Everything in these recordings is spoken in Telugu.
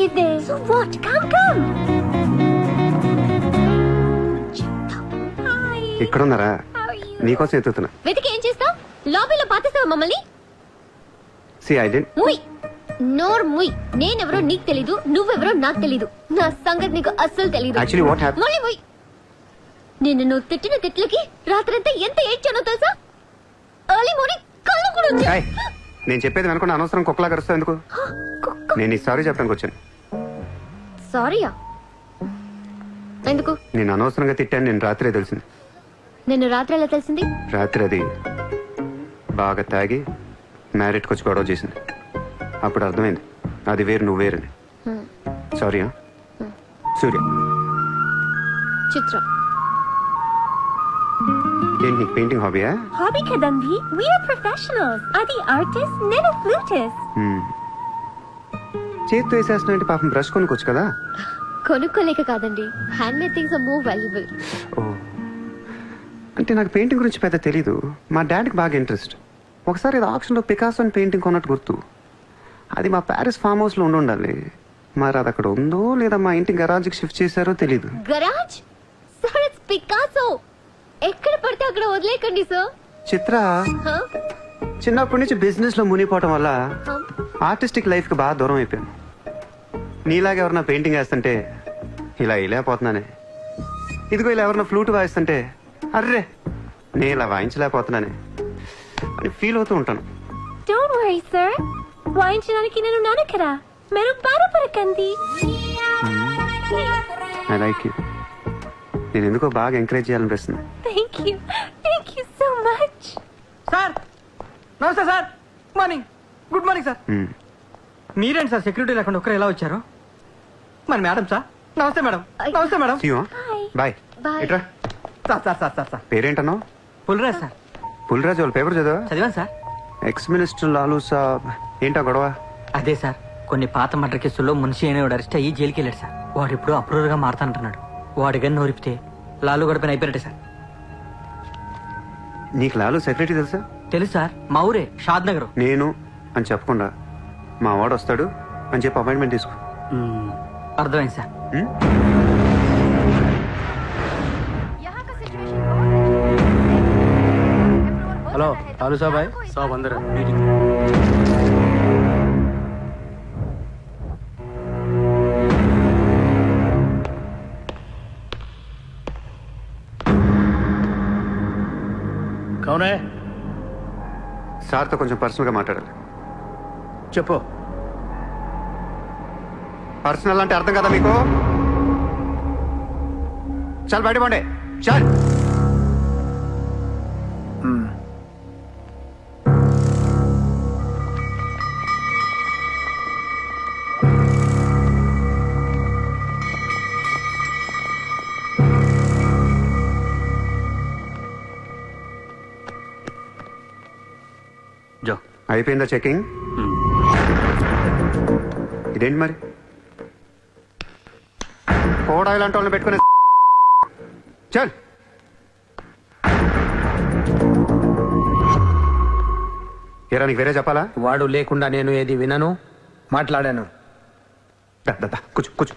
Rich kid they so what come come ఇక్కడున్నారా నీకోసం ఎత్తుతున్నా. వెతికి ఏం చేస్తావు? లాబీలో పాతేస్తావా మమ్మల్ని? సి ఐ డెంట్ ముయ్. నోర్ ముయ్. నేనెవరో నీకు తెలీదు నువ్వెవరో నాకు తెలీదు. నా సంగతి నీకు అస్సలు తెలీదు. యాక్చువల్లీ వాట్ హ్యాప్ మళ్ళీ ముయ్. నిన్ను నువ్వు తిట్టిన తిట్లకి రాత్రంతా ఎంత ఏడ్చానో తెలుసా? ఎర్లీ మార్నింగ్ కళ్ళు కూడా వచ్చాయి. నేను చెప్పేది వెనకుండా అనవసరం కుక్కలా కరుస్తావు ఎందుకు? నేను ఈ సారీ చెప్పడానికి వచ్చాను. సారీయా? ఎందుకు? నేను అనవసరంగా తిట్టాను నేను రాత్రే తెలిసింది. నిన్ను రాత్రి ఎలా తెలిసింది? రాత్రి అది బాగా తాగి మ్యారేట్కి వచ్చి గొడవ చేసింది. అప్పుడు అర్థమైంది. అది వేరు నువ్వు వేరని. సారీ సూర్య. చిత్ర. ఏంటి నీకు పెయింటింగ్ హాబీయా హాబీ కదండి వీఆర్ ప్రొఫెషనల్స్ అది ఆర్టిస్ట్ నేను ఫ్లూటిస్ట్. చేత్తో వేసేస్తున్నా పాపం బ్రష్ కొనుక్కోవచ్చు కదా? కొనుక్కోలేక కాదండి. Hand made things are more valuable ఓ. అంటే నాకు పెయింటింగ్ గురించి పెద్ద తెలీదు. మా డాడీకి బాగా ఇంట్రెస్ట్ ఒకసారి ఇది ఆప్షన్లో పికాసో అని పెయింటింగ్ కొన్నట్టు గుర్తు. అది మా ప్యారిస్ ఫామ్ హౌస్లో ఉండి ఉండాలి. మరి అది అక్కడ ఉందో లేదా మా ఇంటి గరాజ్కి షిఫ్ట్ చేశారో తెలీదు. గరాజ్ సార్ ఇట్స్ పికాసో ఎక్కడ పడితే అక్కడ వదిలేకండి సార్. చిత్ర చిన్నప్పటి నుంచి బిజినెస్లో మునిగిపోవటం వల్ల? ఆర్టిస్టిక్ లైఫ్కి బాగా దూరం అయిపోయాను. నీలాగా ఎవరన్నా పెయింటింగ్ వేస్తుంటే ఇలా వేయలేకపోతున్నానే. ఇదిగో ఇలా ఎవరన్నా ఫ్లూట్ వాయిస్తుంటే అర్రే నేను ఇలా వాయించలేకపోతున్నానే. అని ఫీల్ అవుతూ ఉంటాను. డోంట్ వరీ సార్ వాయించడానికి నేను ఉన్నాను కదా మీరు బాధపడకండి ఐ లైక్ యూ నేను ఎందుకో బాగా ఎంకరేజ్ చేయాలనిపిస్తుంది. Thank you thank you so much sir! నమస్తే sir! Morning good morning sir. మీరేంటి సార్ సెక్యూరిటీ లేకుండా ఒక్కరు ఎలా వచ్చారు? మరి మేడం సార్? నమస్తే మేడం. నమస్తే మేడం. బాయ్. ఇట్రా. Sir sir sir sir sir. పేరేంటన్నావు Pulraj sir. Pulraj వాళ్ళ పేపర్ చదివా? చదివాను సార్. ఎక్స్ మినిస్టర్ లాలూ సాబ్. ఏంటా గొడవ? అదే సార్. కొన్ని పాత మర్డర్ కేసుల్లో మున్షి అనేవాడు అరెస్ట్ అయ్యి జైలుకి వెళ్ళాడు సార్. వాడు ఇప్పుడు అప్రూవర్గా మారుతానంటున్నాడు. వాడి గన్ను ఊరిపితే లాలు గడపని అయిపోయినట్టే సార్. నీకు లాలు సెక్రటరీ తెలుసా? తెలుసు సార్. మా ఊరే షాద్ నగర్. నేను అని చెప్పకుండా మా వాడు వస్తాడు అని చెప్పి అపాయింట్మెంట్ తీసుకో. అర్థమైంది సార్. హలో హలో సాబాయ్ సాబ్ అందరూ. అవునా? సార్తో కొంచెం పర్సనల్గా మాట్లాడాలి. చెప్పు. పర్సనల్ అంటే అర్థం కదా మీకు? చాలు బయట పండే. చాలు. అయిపోయిందా చెకింగ్? ఇదేంటి మరి? కోడా ఇలాంటి వాళ్ళని పెట్టుకునే చల్! ఏరా నీకు వేరే చెప్పాలా? వాడు లేకుండా నేను ఏది వినను మాట్లాడాను. కూర్చో కూర్చో.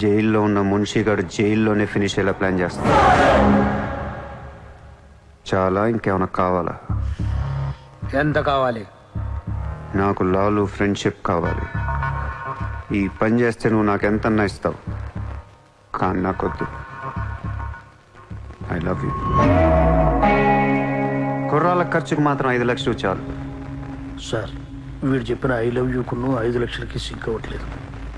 జైల్లో ఉన్న మున్షిగాడు జైల్లోనే ఫినిష్ అయ్యేలా ప్లాన్ చేస్తాడు. చాలా ఇంకేమైనా కావాలా? ఎంత కావాలి? నాకు లాలు ఫ్రెండ్షిప్ కావాలి. ఈ పని చేస్తే నువ్వు నాకు ఎంతన్నా ఇస్తావు. కానీ నాకొద్దు. ఐ లవ్ యూ కుర్రాల ఖర్చుకు మాత్రం ఐదు లక్షలు చాలు. సార్ వీడు చెప్పిన ఐ లవ్ యూకును ఐదు లక్షలకి సింక్ అవ్వట్లేదు.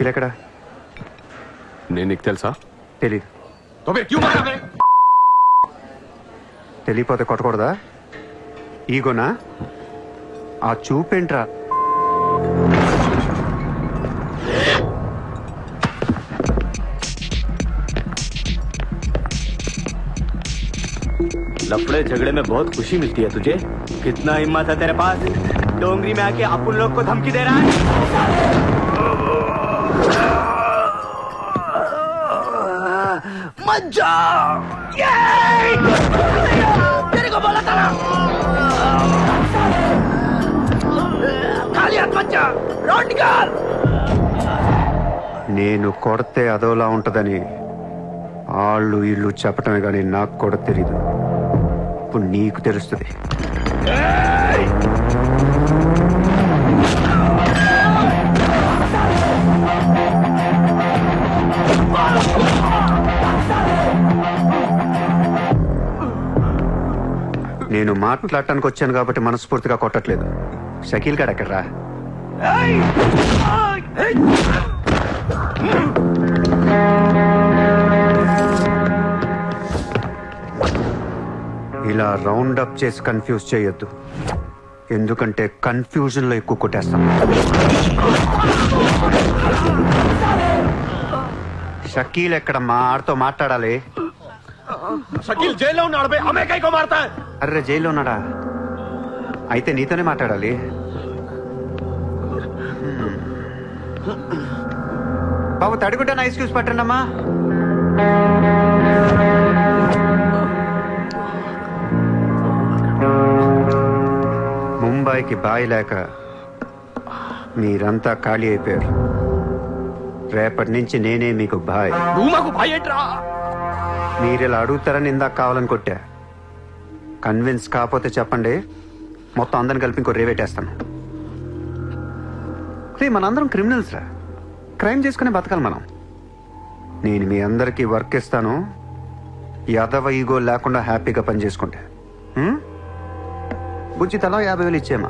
షకీల్ ఎక్కడ నేను నీకు తెలుసా తెలీదు तो बे क्यों मारा बे తెలియపోతే కొట్టకూడదా ఈగోనా ఆ చూపేంట్రా लफड़े झगड़े में बहुत खुशी मिलती है तुझे कितना हिम्मत है तेरे पास डोंगरी में आके अपन लोग को धमकी दे रहा है ¡Gancho! ¡Yay! ¡Tiene como la cara! కాళీ ఆత్మహత్య రౌండ్ నేను కొడితే అదోలా ఉంటుందని వాళ్ళు ఇల్లు చెప్పటమే కానీ నాకు కూడా తెలీదు ఇప్పుడు నీకు తెలుస్తుంది నేను మాట్లాడటానికి వచ్చాను కాబట్టి మనస్ఫూర్తిగా కొట్టట్లేదు. షకీల్ గడ్ ఎక్కడ్రా ఇలా రౌండ్ అప్ చేసి కన్ఫ్యూజ్ చేయొద్దు. ఎందుకంటే కన్ఫ్యూజన్లో ఎక్కువ కొట్టేస్తాం. షకీల్ ఎక్కడ? మా ఆడితో మాట్లాడాలి. షకీల్ జైల్లో ఉన్నాడు బే. మారతా. అర్రే జైల్లో ఉన్నాడా? అయితే నీతోనే మాట్లాడాలి. బాబు తడుగుంటే ఐస్ క్యూస్ పట్టండమ్మా. ముంబైకి బాయి లేక మీరంతా ఖాళీ అయిపోయారు. రేపటి నుంచి నేనే మీకు బాయ్. నువ్వు మాకు మీరు ఇలా అడుగుతారని ఇందాక కావాలని కొట్టా. కన్విన్స్ కాకపోతే చెప్పండి. మొత్తం అందరిని కలిపి ఇంకో రేవేటేస్తాను రే మనందరం క్రిమినల్స్ రా. క్రైమ్ చేసుకునే బతకాలి మనం. నేను మీ అందరికీ వర్క్ ఇస్తాను. యాదవ ఈగో లేకుండా హ్యాపీగా పని చేసుకుంటే. బుజ్జి తలా యాభై వేలు ఇచ్చేమా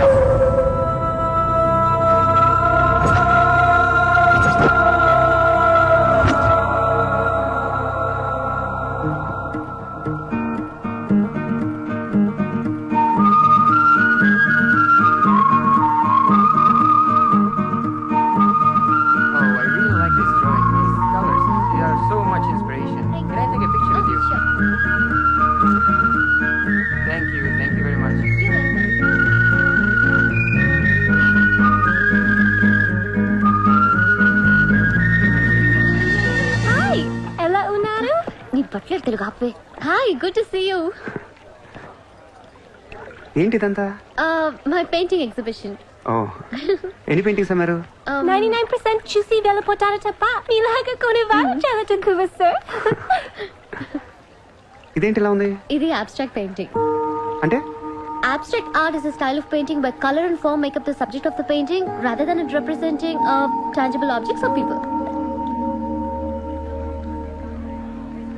Oh! పట్ల తెలుగు ఆపే hi good to see you ఏంటిదంతా మై పెయింటింగ్ ఎగ్జిబిషన్ ఓ ఎన్ని పెయింటింగ్స్ అమ్మారు నైన్టీ నైన్ పర్సెంట్ చూసి వెళ్ళిపోతారు తప్ప మీలాగా కొనేవారు చాలా తక్కువ సార్ ఇదేంటి ఇలా ఉంది ఇది అబ్స్ట్రాక్ట్ పెయింటింగ్ అంటే Abstract art is a style of painting where color and form make up the subject of the painting rather than it representing uh, tangible objects or people.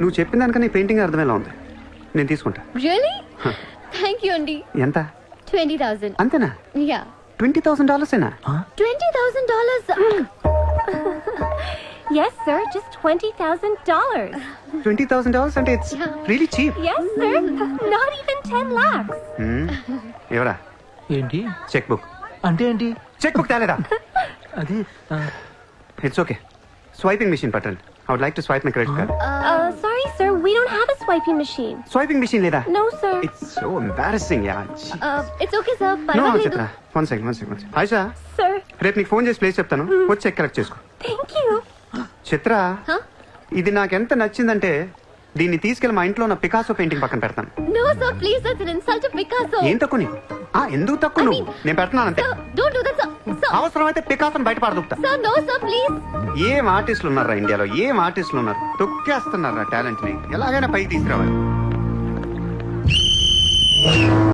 నువ్వు చెప్పిన దానికన్నా ఈ పెయింటింగ్ అర్థమేలా ఉంది? నేను తీసుకుంటా. Really? Thank you, Andy. ఎంత? 20,000. అంతేనా? Yeah. ట్వంటీ థౌసండ్ డాలర్సేనా $20,000. Yes, sir, just $20,000. Twenty thousand dollars అంటే it's Yeah. Really cheap Yes, sir, not even 10 lakhs. ఎవరా? ఏంటి? చెక్ బుక్ అంటే ఏంటి? Cheque book తేలేదా? అది ఆ, ఇట్స్ ఓకే స్వైపింగ్ మిషన్ పట్టండి. I would like to swipe my credit card Uh, sorry, sir, we don't have a swiping machine. Swiping machine లేదా No, sir. It's so embarrassing yeah Uh, it's okay, sir. No పర్వాలేదు. Chitra one second one second Ayesha Sir, రేపు నీకు ఫోన్ చేసి ప్లేస్ చెప్తాను వచ్చి చెక్ కలెక్ట్ చేసుకో thank you. చిత్ర Huh? ఇది నాకు ఎంత నచ్చిందంటే దీన్ని తీసుకెళ్ళి మా ఇంట్లో ఉన్న పికాసో పెయింటింగ్ పక్కన పెడతాను Insult to Picasso. ఏం తక్కువ నీకు? ఆ, ఎందుకు తక్కువ నువ్వు? నేను don't do that, sir. Sir, అవసరమైతే పికాసోని బయట పడదుకుతా sir, no, sir, please. ఏం ఆర్టిస్టులు ఉన్నారా ఇండియాలో? ఏం ఆర్టిస్టులు ఉన్నారు? తొక్కేస్తున్నారా టాలెంట్ని. ఎలాగైనా పైకి తీసుకురావాలి.